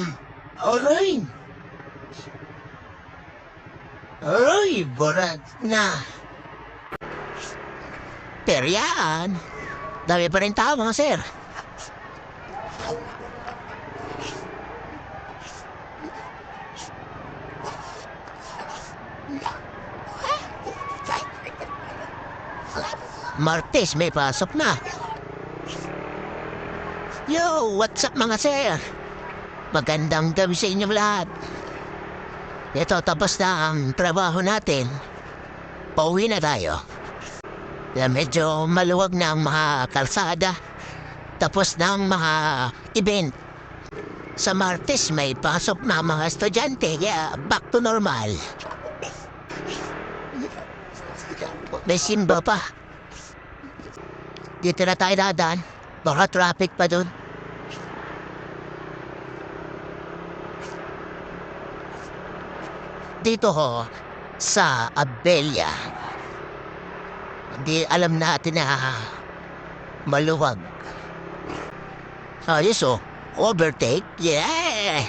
Aray! Aray, barat na. Pero yan, dami pa rin tao mga sir. Martes, may pasok na. Yo, what's up mga sir? Magandang gabi sa inyong lahat. Ito, tapos na ang trabaho natin. Pauwi na tayo. Na medyo maluwag na ang mga kalsada. Tapos na ang mga event. Sa Martes may pasok na mga estudyante. Kaya back to normal. May simba pa. Dito na tayo dadaan. Baka traffic pa dun. Dito ho, sa Abelia. Hindi alam natin na maluwag. Ayos oh. Overtake? Yeah!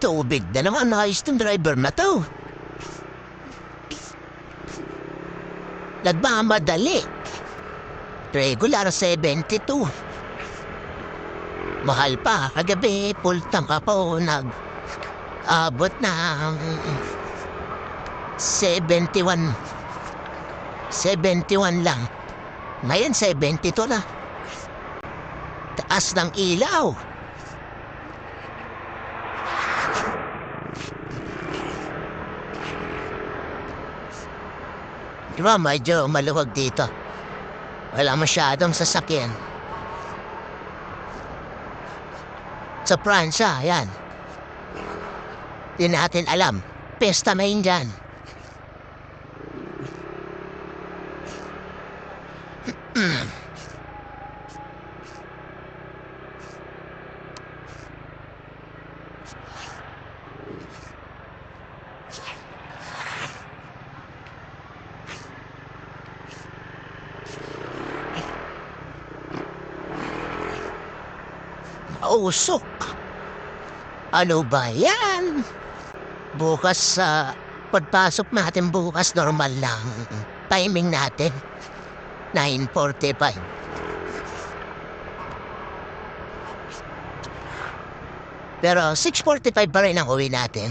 Tubig na naman ayos ng driver na to. Nagmamadali. Regular 72. Mahal pa, kagabi, full tank ako, nag... Abot ng... 71. 71 lang. Ngayon, 72 na. Taas ng ilaw. Di ba, medyo maluwag dito. Wala masyadong sasakyan. Sa Pransya, yan. Di natin alam. Pesta yun dyan. Usok. Ano ba yan? Bukas sa pagpasok natin bukas normal lang. Timing natin. 9.45. Pero 6.45 pa rin ang uwi natin.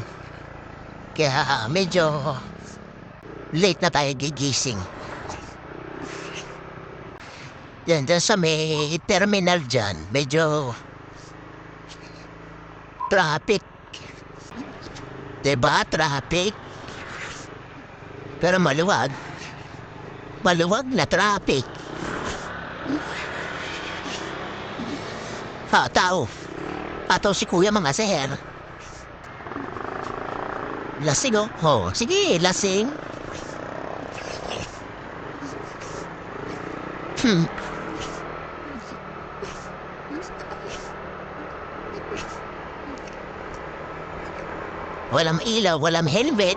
Kaya medyo late na tayo gigising. Yan, dyan sa may terminal dyan, medyo traffic. Diba, traffic? Pero maluwag. Maluwag na traffic. Ha, tao. Ataw si kuya mga seher. Lasing oh. Oh, sige, lasing. Hmm. Walang ilaw, walang helmet.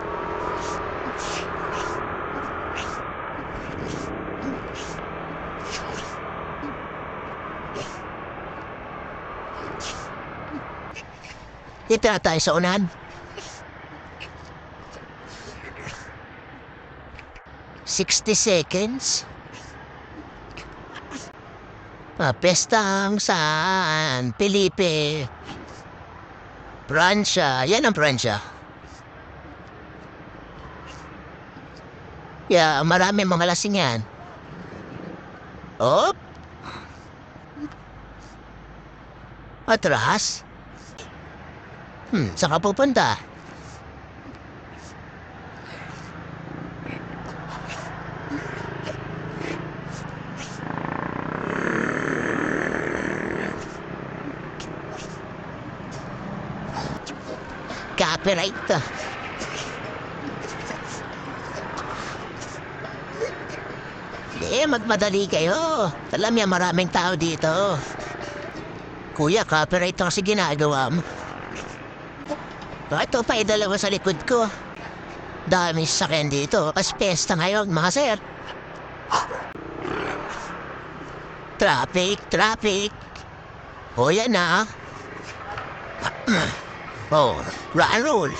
Dito na tayo sa unahan. Sixty seconds. Ah, pestang saan? Felipe. Pransya. Yan ang Pransya. Yeah, marami mga lasing yan. Op! Atras? Hmm, saan ka pupunta? To. Hindi, magmadali kayo. Alam niya maraming tao dito. Kuya, copyright to kasi ginagawa mo. Oh, ito pa, eh, dalawa sa likod ko. Dami sakyan dito. Kasi pesta ngayon, mga sir. Traffic, traffic. O yan na. Oh, rock and roll.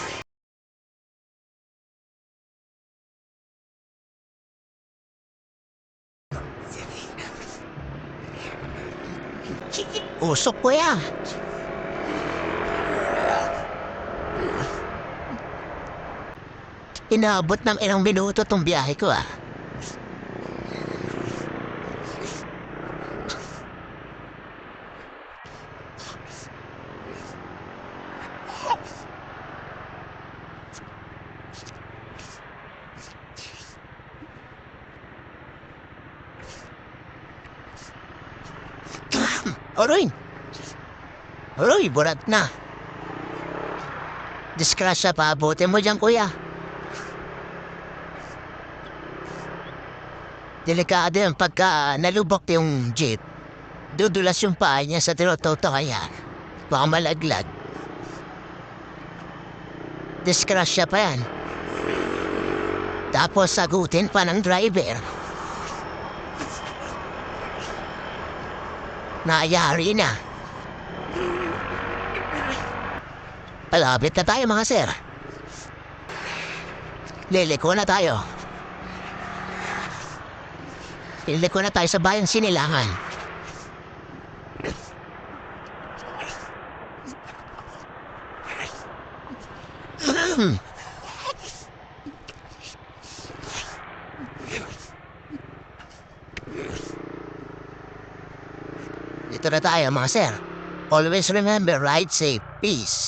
Usok ko yan. Inaabot ng ilang minuto tong biyahe ko ah. Aroy! Aroy, burat na. Diskrasya pa, abutin mo dyan, kuya. Delikado yan pagka nalubok yung jeep. Dudulas yung paa niya sa tirototo kaya. Baka malaglag. Diskrasya pa yan. Tapos sagutin pa ng driver. Naayari na. Palapit na tayo mga sir. Liliko na tayo. Liliko na tayo sa bayan sinilangan. Dito na tayo mga sir. Always remember, ride safe. Peace.